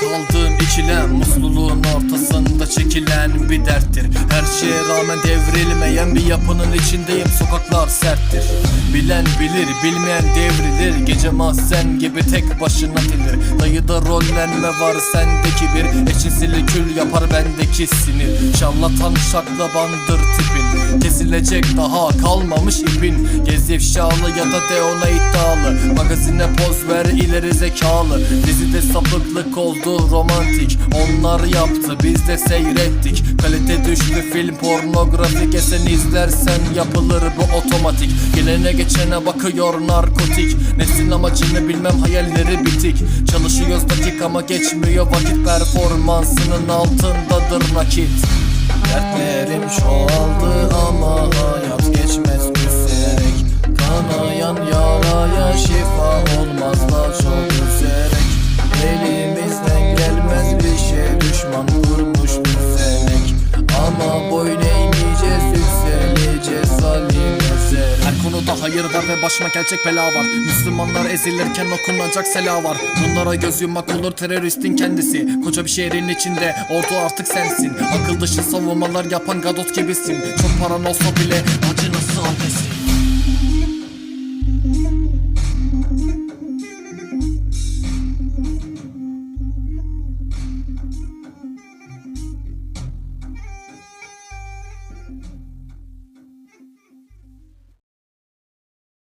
kaldığım ikilem Mutluluğun ortasında çekilen bir derttir. Her şeye rağmen devrilmeyen bir yapının içindeyim. Sokaklar serttir. Bilen bilir bilmeyen devrilir. Gece mahzen gibi tek başına dilir Dayıda rollenme var sendeki bir. Eşinsili kül yapar bendeki sinir. Şarlatan şaklabandır tipin Kesilecek daha kalmamış ipin. Gez ifşalı ya da de ona iddialı. Magazine poz ver ileri zekalı. Dizide sapıklık oldu romantik. Onlar yaptı biz de seyrettik. Kalite düştü film pornografik. Esen izlersen yapılır bu otomatik. Gelene geçene bakıyor narkotik. Neslin amacını bilmem hayalleri bitik. Çalışıyoruz dakika ama geçmiyor vakit. Performansının altındadır nakit. Dertlerim çoğaldı düşman kurmuş düzenek Ama boyun eğmeyeceğiz yükseleceğiz salim ezerek Her konuda hayır var ve başıma gelecek bela var. Müslümanlar ezilirken okunacak sela var. Bunlara göz yummak olur teröristin kendisi. Koca bir şehrin içinde ordu artık sensin. Akıl dışı savunmalar yapan gadot gibisin. Çok paran olsa bile acı nasıl adresin